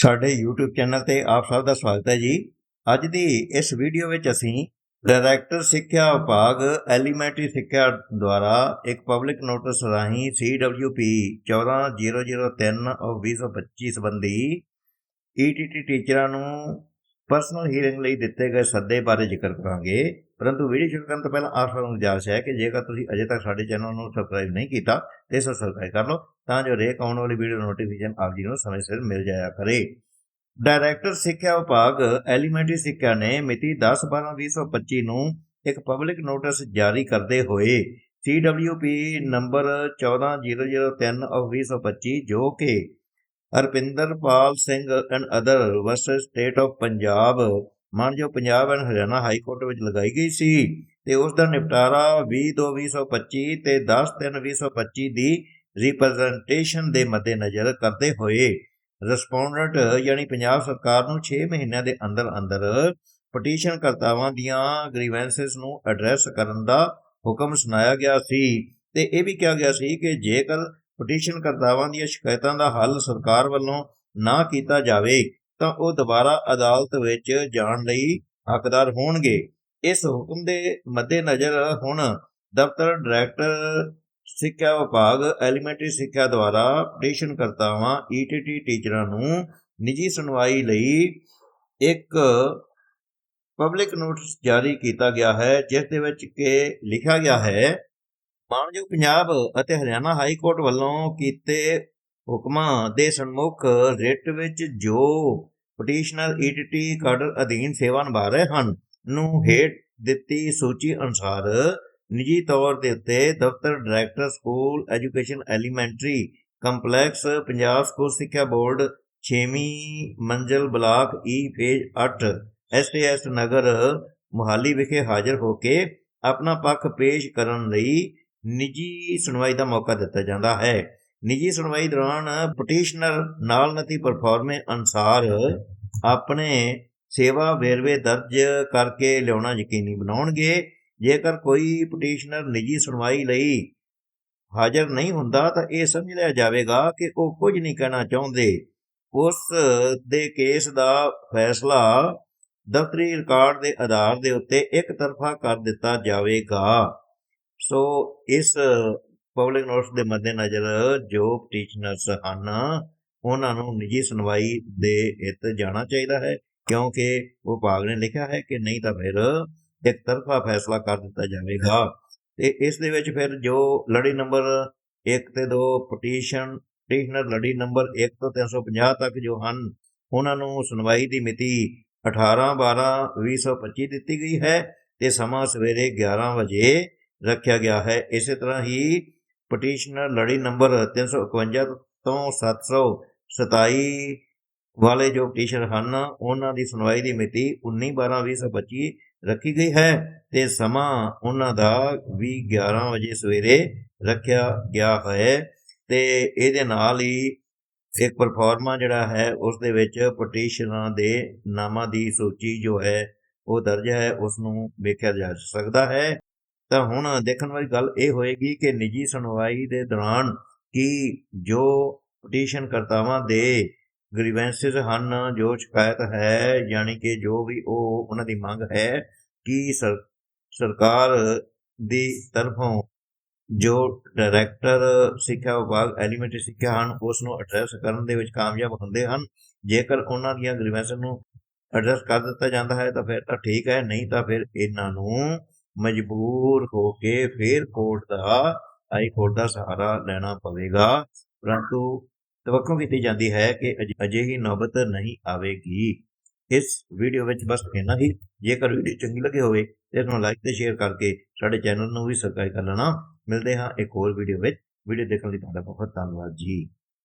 ਸਾਡੇ YouTube channel ਤੇ ਆਪ ਸਭ ਦਾ ਸਵਾਗਤ ਹੈ ਜੀ। ਅੱਜ ਦੀ ਇਸ ਵੀਡੀਓ ਵਿੱਚ ਅਸੀਂ ਡਾਇਰੈਕਟਰ ਸਿੱਖਿਆ ਵਿਭਾਗ ਐਲੀਮੈਂਟਰੀ ਸਿੱਖਿਆ ਦੁਆਰਾ ਇੱਕ ਪਬਲਿਕ ਨੋਟਿਸ ਰਾਹੀਂ CWP 14003 of 2025 ਸੰਬੰਧੀ ETT ਟੀਚਰਾਂ ਨੂੰ ਪਰਸਨਲ ਹੀਅਰਿੰਗ ਲਈ ਦਿੱਤੇ ਗਏ ਸੱਦੇ ਬਾਰੇ ਜ਼ਿਕਰ ਕਰਾਂਗੇ। ਪਰੰਤੂ ਵੀਡੀਓ ਸ਼ੁਰੂ ਕਰਨ ਤੋਂ ਪਹਿਲਾਂ ਆਪ ਸਭ ਨੂੰ ਗੁਜ਼ਾਰਿਸ਼ ਹੈ ਕਿ ਜੇਕਰ ਤੁਸੀਂ ਅਜੇ ਤੱਕ ਸਾਡੇ ਚੈਨਲ ਨੂੰ ਸਬਸਕ੍ਰਾਈਬ ਨਹੀਂ ਕੀਤਾ, ਤੇ ਸਬਸਕ੍ਰਾਈਬ ਕਰ ਲਓ, ਤਾਂ ਜੋ ਰੇਕ ਆਉਣ ਵਾਲੀ ਵੀਡੀਓ ਨੋਟੀਫਿਕੇਸ਼ਨ ਆਪ ਜੀ ਨੂੰ ਸਮੇਂ ਸਿਰ ਮਿਲ ਜਾਇਆ ਕਰੇ। ਡਾਇਰੈਕਟਰ ਸਿੱਖਿਆ ਵਿਭਾਗ ਐਲੀਮੈਂਟਰੀ ਸਿੱਖਿਆ ਨੇ ਮਿਤੀ 10/12/2025 ਨੂੰ ਇੱਕ ਪਬਲਿਕ ਨੋਟਿਸ ਜਾਰੀ ਕਰਦੇ ਹੋਏ CWP ਨੰਬਰ 14003 of 2025 ਜੋ ਕਿ Harpinderpal Singh and other versus state of Punjab ਮਾਨਯੋਗ Punjab and Haryana high court ਵਿੱਚ ਲਗਾਈ ਗਈ ਸੀ ਤੇ ਉਸ ਦਾ ਨਿਪਟਾਰਾ 20/2/2025 ਤੇ 10/3/2025 ਦੀ ਰਿਪਰੈਜ਼ੈਂਟੇਸ਼ਨ ਦੇ ਮੱਦੇਨਜ਼ਰ ਕਰਦੇ ਹੋਏ ਰਿਸਪੋਂਡੈਂਟ ਯਾਨੀ ਪੰਜਾਬ ਸਰਕਾਰ ਨੂੰ 6 ਮਹੀਨਿਆਂ ਦੇ ਅੰਦਰ ਅੰਦਰ ਪਟੀਸ਼ਨ ਕਰਤਾਵਾਂ ਦੀਆਂ ਗ੍ਰੀਵੈਂਸਸ ਨੂੰ ਐਡਰੈਸ ਕਰਨ ਦਾ ਹੁਕਮ ਸੁਣਾਇਆ ਗਿਆ ਸੀ ਤੇ ਇਹ ਵੀ ਕਿਹਾ ਗਿਆ ਸੀ ਕਿ ਜੇਕਰ ਪਟੀਸ਼ਨ ਕਰਤਾਵਾਂ ਦੀਆਂ ਸ਼ਿਕਾਇਤਾਂ ਦਾ ਹੱਲ ਸਰਕਾਰ ਵੱਲੋਂ ਨਾ ਕੀਤਾ ਜਾਵੇ, ਤਾਂ ਉਹ ਦੁਬਾਰਾ ਅਦਾਲਤ ਵਿੱਚ ਜਾਣ ਲਈ ਹੱਕਦਾਰ ਹੋਣਗੇ। ਇਸ ਹੁਕਮ ਦੇ ਮੱਦੇਨਜ਼ਰ ਹੁਣ ਦਫ਼ਤਰ ਡਾਇਰੈਕਟਰ ਸਿੱਖਿਆ ਵਿਭਾਗ, ਐਲੀਮੈਂਟਰੀ ਸਿੱਖਿਆ ਦੁਆਰਾ ਪਟੀਸ਼ਨ ਕਰਤਾਵਾਂ ETT ਟੀਚਰਾਂ ਨੂੰ ਨਿੱਜੀ ਸੁਣਵਾਈ ਲਈ ਇੱਕ ਪਬਲਿਕ ਨੋਟਿਸ ਜਾਰੀ ਕੀਤਾ ਗਿਆ ਹੈ, ਜਿਸ ਦੇ ਵਿੱਚ ਕਿ ਲਿਖਿਆ ਗਿਆ ਹੈ ਮਾਨਯੋਗ ਪੰਜਾਬ ਅਤੇ ਹਰਿਆਣਾ ਹਾਈ ਕੋਰਟ ਵੱਲੋਂ ਕੀਤੇ ਹੁਕਮਾਂ ਦੇ ਸਨਮੁਖ ਰਿਟ ਵਿੱਚ ਜੋ ਪਟੀਸ਼ਨਰ ETT ਕਾਡਰ ਅਧੀਨ ਸੇਵਾ ਨਿਭਾ ਰਹੇ ਹਨ, ਨੂੰ ਹੇਠ ਦਿੱਤੀ ਸੂਚੀ ਅਨੁਸਾਰ ਨਿੱਜੀ ਤੌਰ ਦੇ ਉੱਤੇ ਦਫ਼ਤਰ, director school, education elementary complex, Punjab school ਸਿੱਖਿਆ ਬੋਰਡ 6ਵੀਂ ਮੰਜ਼ਲ block E phase 8 STS Nagar Mohali ਵਿਖੇ ਹਾਜ਼ਰ ਹੋ ਕੇ ਆਪਣਾ ਪੱਖ ਪੇਸ਼ ਕਰਨ ਲਈ ਨਿੱਜੀ ਸੁਣਵਾਈ ਦਾ ਮੌਕਾ ਦਿੱਤਾ ਜਾਂਦਾ ਹੈ। ਨਿੱਜੀ ਸੁਣਵਾਈ ਦੌਰਾਨ ਪਟੀਸ਼ਨਰ ਨਾਲ ਨਤੀ ਪਰਫਾਰਮੇ ਅਨਸਾਰ ਆਪਣੇ ਸੇਵਾ ਵੇਰਵੇ ਦਰਜ ਕਰਕੇ ਲਿਆਉਣਾ ਯਕੀਨੀ ਬਣਾਉਣਗੇ। ਜੇਕਰ ਕੋਈ ਪਟੀਸ਼ਨਰ ਨਿੱਜੀ ਸੁਣਵਾਈ ਲਈ ਹਾਜ਼ਰ ਨਹੀਂ ਹੁੰਦਾ ਤਾਂ ਇਹ ਸਮਝ ਲਿਆ ਜਾਵੇਗਾ ਕਿ ਉਹ ਕੁਝ ਨਹੀਂ ਕਹਿਣਾ ਚਾਹੁੰਦੇ। ਉਸ ਦੇ ਕੇਸ ਦਾ ਫੈਸਲਾ ਦਫ਼ਤਰੀ ਰਿਕਾਰਡ ਦੇ ਆਧਾਰ ਦੇ ਉੱਤੇ ਇੱਕ ਤਰਫਾ ਕਰ ਦਿੱਤਾ ਜਾਵੇਗਾ। ਸੋ ਇਸ ਪਬਲਿਕ ਨੋਟਸ ਦੇ ਮੱਦੇਨਜ਼ਰ ਜੋ ਪਟੀਸ਼ਨਰਸ ਹਨ, ਉਹਨਾਂ ਨੂੰ ਨਿੱਜੀ ਸੁਣਵਾਈ ਦੇ ਹਿੱਤ ਜਾਣਾ ਚਾਹੀਦਾ ਹੈ, ਕਿਉਂਕਿ ਵਿਭਾਗ ਨੇ ਲਿਖਿਆ ਹੈ ਕਿ ਨਹੀਂ ਤਾਂ ਫਿਰ ਇੱਕ ਤਰਫਾ ਫੈਸਲਾ ਕਰ ਦਿੱਤਾ ਜਾਵੇਗਾ। ਤੇ ਇਸ ਦੇ ਵਿੱਚ ਫਿਰ ਜੋ ਲੜੀ ਨੰਬਰ 1 ਤੇ 2 ਪਟੀਸ਼ਨ ਪਟੀਸ਼ਨਰ ਲੜੀ ਨੰਬਰ 1 ਤੋਂ 350 ਤੱਕ ਜੋ ਹਨ, ਉਹਨਾਂ ਨੂੰ ਸੁਣਵਾਈ ਦੀ ਮਿਤੀ 18 12 2025 ਦਿੱਤੀ ਗਈ ਹੈ ਤੇ ਸਮਾਂ ਸਵੇਰੇ 11 ਵਜੇ ਰੱਖਿਆ ਗਿਆ ਹੈ। ਇਸੇ ਤਰ੍ਹਾਂ ਹੀ ਪਟੀਸ਼ਨਰ ਲੜੀ ਨੰਬਰ 351 ਤੋਂ 727 ਵਾਲੇ ਜੋ ਪਟੀਸ਼ਨ ਹਨ, ਉਹਨਾਂ ਦੀ ਸੁਣਵਾਈ ਦੀ ਮਿਤੀ 19 12 2025 ਰੱਖੀ ਗਈ ਹੈ ਤੇ ਸਮਾਂ ਉਹਨਾਂ ਦਾ ਵੀ 11 ਵਜੇ ਸਵੇਰੇ ਰੱਖਿਆ ਗਿਆ ਹੈ ਤੇ ਇਹਦੇ ਨਾਲ ਹੀ ਇੱਕ ਪਰਫਾਰਮਾ ਜਿਹੜਾ ਹੈ, ਉਸ ਦੇ ਵਿੱਚ ਪਟੀਸ਼ਨਰਾਂ ਦੇ ਨਾਮਾਂ ਦੀ ਸੂਚੀ ਜੋ ਹੈ, ਉਹ ਦਰਜ ਹੈ, ਉਸ ਨੂੰ ਵੇਖਿਆ ਜਾ ਸਕਦਾ ਹੈ। ਤਾਂ ਹੁਣ ਦੇਖਣ ਵਾਲੀ ਗੱਲ ਇਹ ਹੋਏਗੀ ਕਿ ਨਿੱਜੀ ਸੁਣਵਾਈ ਦੇ ਦੌਰਾਨ ਕੀ ਜੋ ਪਟੀਸ਼ਨ ਕਰਤਾਵਾਂ ਦੇ ਗ੍ਰੀਵੈਂਸਸ ਹਨ, ਜੋ ਸ਼ਿਕਾਇਤ ਹੈ, ਯਾਨੀ ਕਿ ਜੋ ਵੀ ਉਹ ਉਹਨਾਂ ਦੀ ਮੰਗ ਹੈ, ਕਿ ਸਰਕਾਰ ਦੀ ਤਰਫੋਂ ਜੋ ਡਾਇਰੈਕਟਰ ਸਿੱਖਿਆ ਵਿਭਾਗ, ਐਲੀਮੈਂਟਰੀ ਸਿੱਖਿਆ ਹਨ ਉਸ ਨੂੰ ਐਡਰੈਸ ਕਰਨ ਦੇ ਵਿੱਚ ਕਾਮਯਾਬ ਹੁੰਦੇ ਹਨ। ਜੇਕਰ ਉਹਨਾਂ ਦੀਆਂ ਗ੍ਰੀਵੈਂਸ ਨੂੰ ਐਡਰੈਸ ਕਰ ਦਿੱਤਾ ਜਾਂਦਾ ਹੈ, ਤਾਂ ਫਿਰ ਤਾਂ ਠੀਕ ਹੈ, ਨਹੀਂ ਤਾਂ ਫਿਰ ਇਹਨਾਂ ਨੂੰ ਮਜਬੂਰ ਹੋ ਕੇ ਫਿਰ ਕੋਰਟ ਦਾ, ਹਾਈ ਕੋਰਟ ਦਾ ਸਹਾਰਾ ਲੈਣਾ ਪਵੇਗਾ। ਪਰੰਤੂ ਤਵੱਕੋ ਕੀਤੀ ਜਾਂਦੀ ਹੈ ਕਿ ਅਜ- ਅਜਿਹੀ ਨੌਬਤ ਨਹੀਂ ਆਵੇਗੀ। ਇਸ ਵੀਡੀਓ ਵਿੱਚ ਬਸ ਇੰਨਾ ਹੀ। ਜੇਕਰ ਵੀਡੀਓ ਚੰਗੀ ਲੱਗੇ ਹੋਵੇ, ਤੇ ਇਸ ਨੂੰ ਲਾਈਕ ਤੇ ਸ਼ੇਅਰ ਕਰਕੇ ਸਾਡੇ ਚੈਨਲ ਨੂੰ ਵੀ ਸਬਸਕ੍ਰਾਈਬ ਕਰ ਲੈਣਾ। ਮਿਲਦੇ ਹਾਂ ਇੱਕ ਹੋਰ ਵੀਡੀਓ ਵਿੱਚ। ਵੀਡੀਓ ਦੇਖਣ ਲਈ ਤੁਹਾਡਾ ਬਹੁਤ ਧੰਨਵਾਦ ਜੀ।